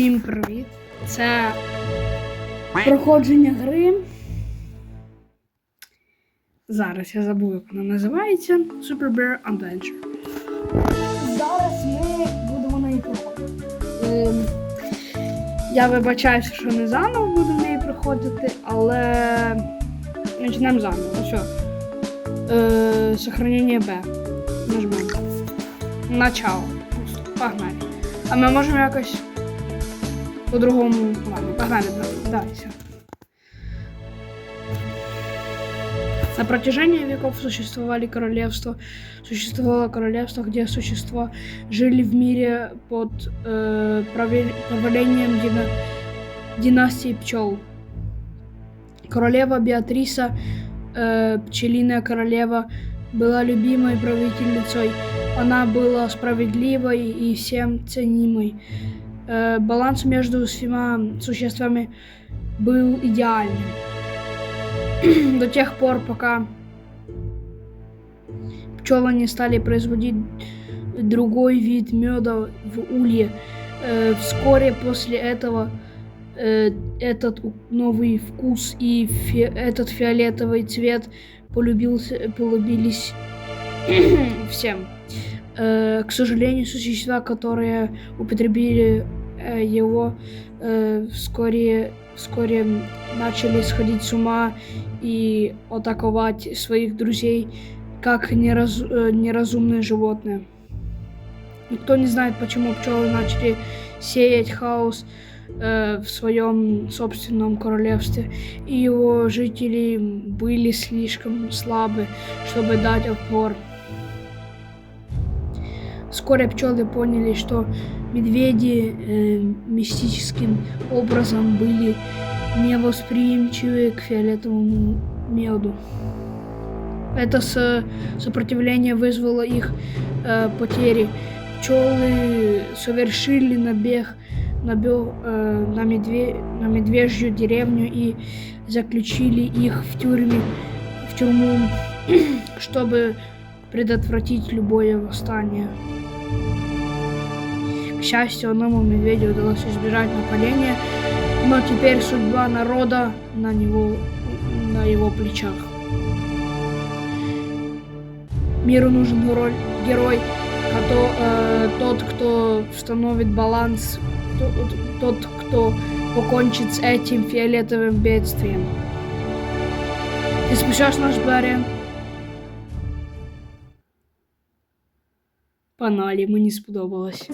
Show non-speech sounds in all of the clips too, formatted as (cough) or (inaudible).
Всім привіт! Це проходження гри. Зараз я забув, як вона називається. Super Bear Adventure. Зараз ми будемо на неї проходити. Ем, я вибачаюся, що не заново буду неї проходити, але почнемо заново. Все. Е, сохранення Б. Нажмемо. Начало. Погнали. А ми можемо якось по-другому. Ладно, погнали далі. На протяжении веков существовали королевства. Существовало королевство, где существа жили в мире под э, правлением дина- династии пчел. Королева Беатриса, э, пчелиная королева, была любимой правительницей. Она была справедливой и всем ценимой. Э, баланс между всеми существами был идеальным. (clears throat) До тех пор, пока пчелы не стали производить другой вид меда в улье. Э, вскоре после этого э, этот новый вкус и фи- этот фиолетовый цвет полюбился, полюбились (clears throat) всем. К сожалению, существа, которые употребили его, э, вскоре, вскоре начали сходить с ума и атаковать своих друзей как нераз- э, неразумные животные. Никто не знает, почему пчелы начали сеять хаос э, в своем собственном королевстве, и его жители были слишком слабы, чтобы дать отпор. Вскоре пчелы поняли, что медведи э, мистическим образом были невосприимчивы к фиолетовому меду. Это со- сопротивление вызвало их э, потери. Пчелы совершили набег на, бё- э, на, медве- на медвежью деревню и заключили их в тюрьме, в тюрьму, (clears throat) чтобы предотвратить любое восстание. К счастью, одному медведю удалось избежать нападения, но теперь судьба народа на него, на его плечах. Миру нужен герой, герой кото- э, тот, кто установит баланс, тот, тот, кто покончит с этим фиолетовым бедствием. Ты спасешь наш Барин? Паналі, мені сподобалось.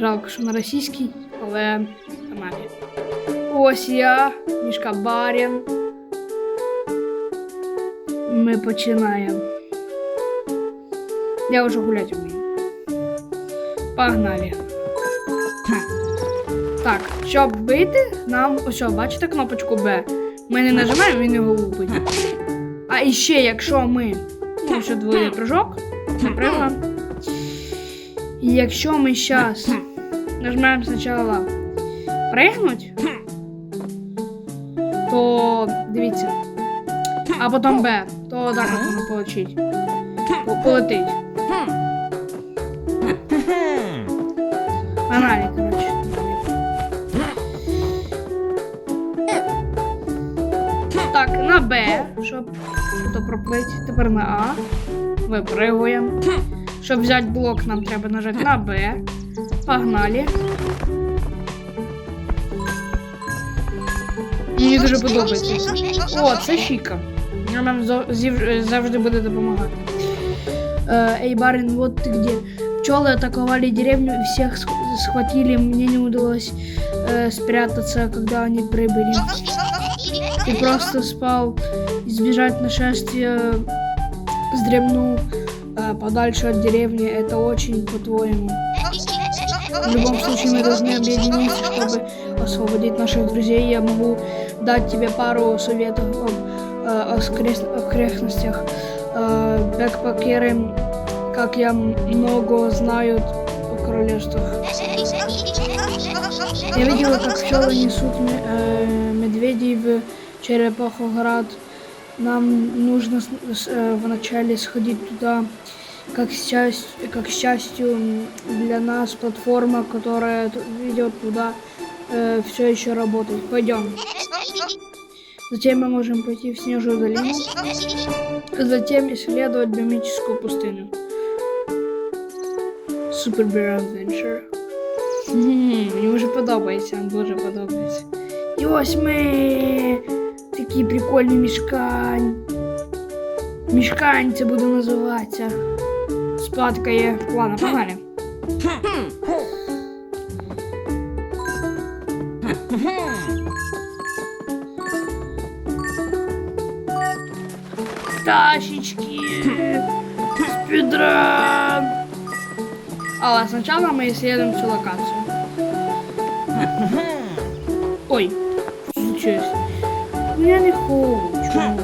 Жалко, що на російській, але паналі. Ось я, мішка Барін. Ми починаємо. Я вже гуляти вмію. Погнали. Так, щоб бити, нам ось, бачите кнопочку Б. Ми не нажимаємо, він його лупить. А іще, якщо ми. Що двоє прыжок, наприклад. Якщо ми зараз нажмемо спочатку пригнуть, то дивіться. А потім Б, то так от воно получить. Полетить. Погнали, коротше. Так, на Б, щоб то проплить. Тепер на А. Випригуємо. Щоб взяти блок, нам треба нажати на Б. Погнали. Мені дуже подобається. О, це Шіка. Вона нам зав- зів- завжди буде допомагати. Э, Эй, барин, вот ты где. Пчелы атаковали деревню и всех сх- схватили. Мне не удалось э, спрятаться, когда они прибыли. Ты просто спал. Избежать нашествия вздремнул э, подальше от деревни. Это очень по-твоему. В любом случае мы должны объединиться, чтобы освободить наших друзей. Я могу дать тебе пару советов э, окрес- окрестностях. Э, бэкпакеры, как я много знают о королевствах. Я видела, как пчелы несут э, медведей в Черепахоград. Нам нужно э, вначале сходить туда как, счасть, как к счастью м, для нас платформа, которая т- ведет туда, все еще работает. Пойдем. Затем мы можем пойти в Снежную долину, затем исследовать биомическую пустыню. Super Bear Adventure. Мгм, Мені вже подобається, дуже подобається. І ось ми такі прикольні мішкань. Мішкань це буде називатися. Спадка є. Ладно, погнали. Тащечки. Спидран. А сначала мы исследуем всю локацию. Ой, случилось? Я не хочу.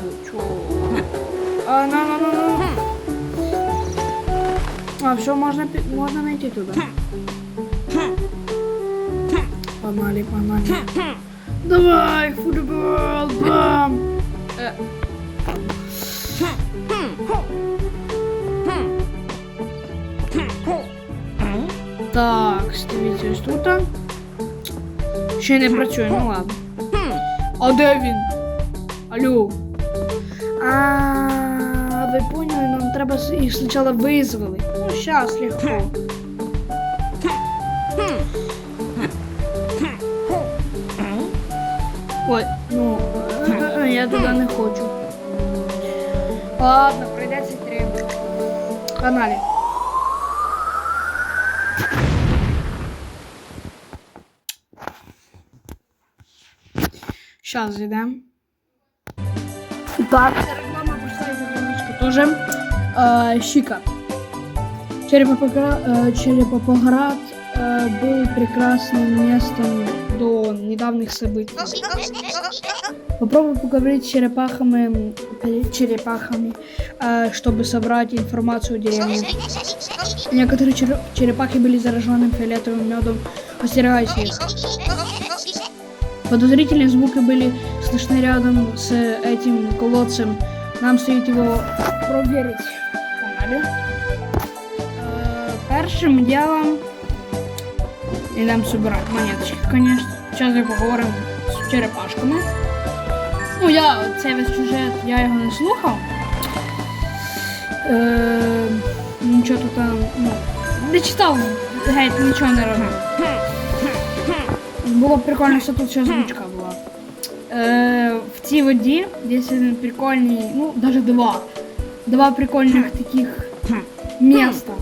А, на, на, на, на. А, все, можно, пи- можно найти туда. Погнали, погнали. Давай, футбол, бам! Э. Так, дивіться, ось тут. Ще не працює, ну ладно. А де він? Алло. А, ви поняли, нам треба с- їх спочатку визвали. Щас, легко. Ой, ну, е, я туди не хочу. Ладно, прийдеться йти. Каналі. Сейчас зайдем. Так, реклама пошла из заграничка тоже. Э, Щика. Черепопоград, э, Черепопоград э, был прекрасным местом до недавних событий. Попробуй поговорить с черепахами, перед черепахами, э, чтобы собрать информацию о деревне. Некоторые чере- черепахи были заражены фиолетовым медом. Остерегайся их. Подозрительные звуки были слышны рядом с этим колодцем. Нам стоит его проверить. Погнали. Першим делом идем собирать монеточки, конечно. Сейчас я поговорим з черепашками. Ну, я цей весь сюжет, я його не слухав. Е, нічого тут там, ну, не читав, геть, нічого не робив. Було прикольно, що тут ще озвучка була. Е, в цій воді десь один прикольний, ну, навіть два. Два прикольних таких міста.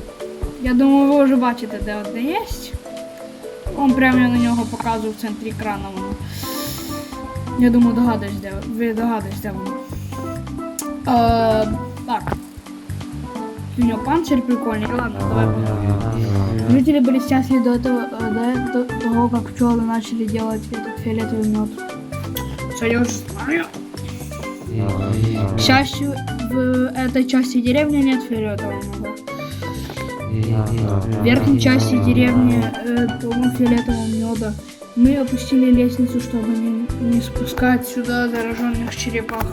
Я думаю, ви вже бачите, де одне є. Он прямо я на нього показую в центрі екрану. Воно. Я думаю, догадуюсь, де ви догадуєтесь, де воно. Е, так. У нього панцирь прикольний. Ладно, давай поговорим. Жители были счастливы до, этого, э, до, до того, как пчелы начали делать этот фиолетовый мед. Все, я уже знаю. К счастью, в этой части деревни нет фиолетового меда. В верхней части деревни э, полно фиолетового меда. Мы опустили лестницу, чтобы не, не спускать сюда зараженных черепах.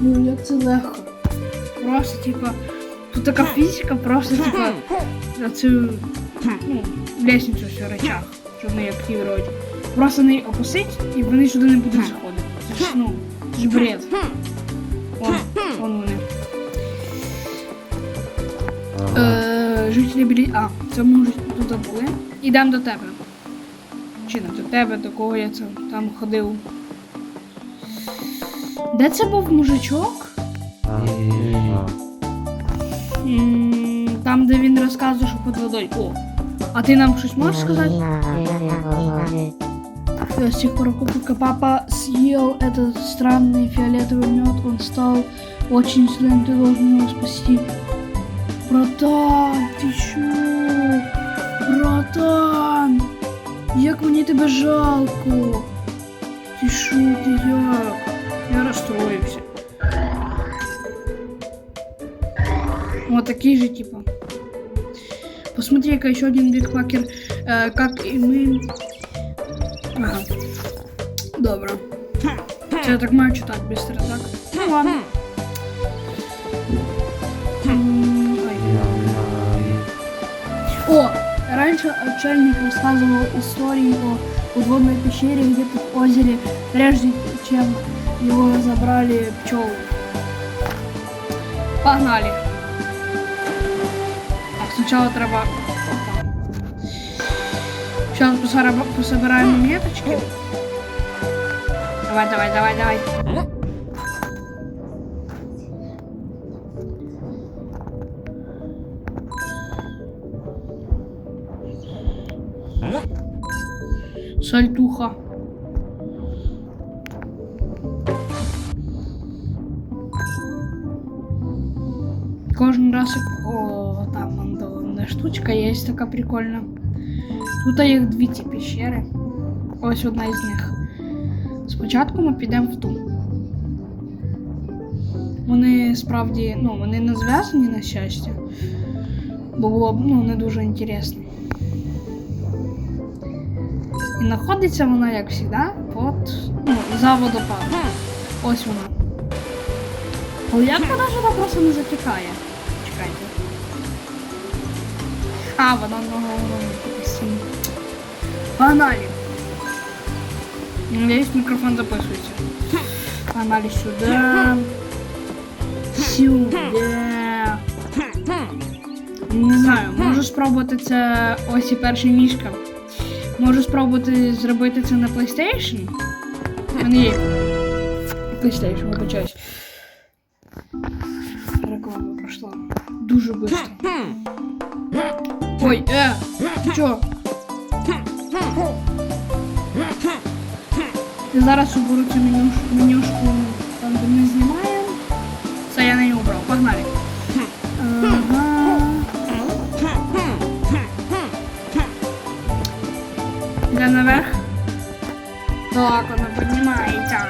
Ну, як це легко. Просто, типа, тут така фізика, просто, типа, на цю ну, лестницю в речах, щоб вони як ті вроді. Просто не опустить, і вони сюди не будуть заходити. Це ж, ну, це ж бред. жителі білі. А, це можуть тут були. Ідемо до тебе. Чи не до тебе, до кого я це там ходив. Де це був мужичок? М, Там, де він розказує, що під водою. О. А ти нам щось можеш сказати? Э, С тех пор, как папа съел этот странный фиолетовый мед, он стал очень злым, ты должен его спасти. Братан, ти що? Братан! Як мені тебе жалко? Ти що, ти як? Я розстроївся. Вот такие же типа. Посмотри-ка, еще один бигпакер, э, как и мы. Ага. Добро. Я так маю читати быстро, так? Ну ладно. Отшельник рассказывал истории о подводной пещере где-то в озере, прежде чем его забрали пчелы. Погнали. Так, сначала треба... Сейчас пособираем меточки. Давай, давай, давай, давай. Сальтуха. Кожен раз як- О, там мандалина штучка є така прикольна. Тут їх дві ці пещери. Ось одна із них. Спочатку ми підемо в ту. Вони справді, ну, вони не зв'язані на щастя. Бо було б ну, не дуже інтересно. І знаходиться вона, як завжди, під, ну, за водопадом. Ось вона. Але як вона сюди просто не затікає? Чекайте. А, вона на головному. Погнали. Надеюсь, микрофон записывается. Погнали сюда. Сюда. Не знаю, можу спробувати це ось і перший мішка. Можу спробувати зробити це на PlayStation. У мене є PlayStation, вибачаюсь. Реклама пройшла. Дуже швидко. Ой, е, ти чо? Я зараз уберу цю менюш, менюшку, там де ми знімаємо. Наверх. Так, вона піднімається.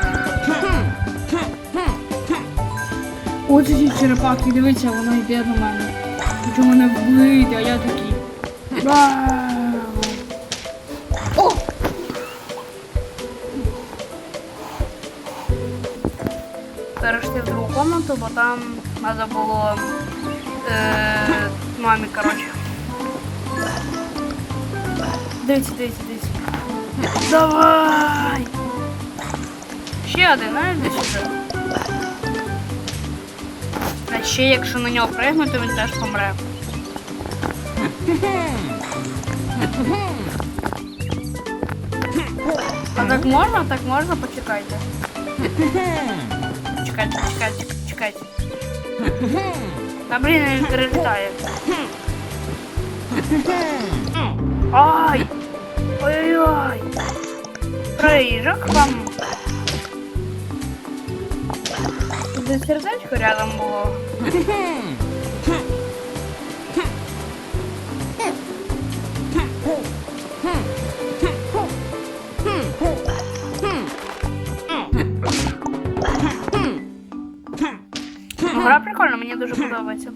Ось ці черепахи, дивіться, воно йде до мене. Хочу мене вбити, а я такий. Перейшли в другу комнату, бо там треба було е, мамі, коротше. Дивіться, дивіться. Давай! Ще один, знаєш, де сюди? А ще якщо на нього пригнути, він теж помре. А так можна? Так можна? Почекайте. Чекайте, чекайте, чекайте. Та блін, він перелітає. Ай! Ой-ой-ой! Проїжджок вам. Тут сердечко рядом було. Ну, Гра прикольна, мені дуже подобається.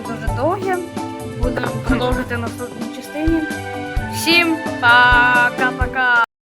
дуже довге. Будемо продовжити в наступній частині. Всім пока!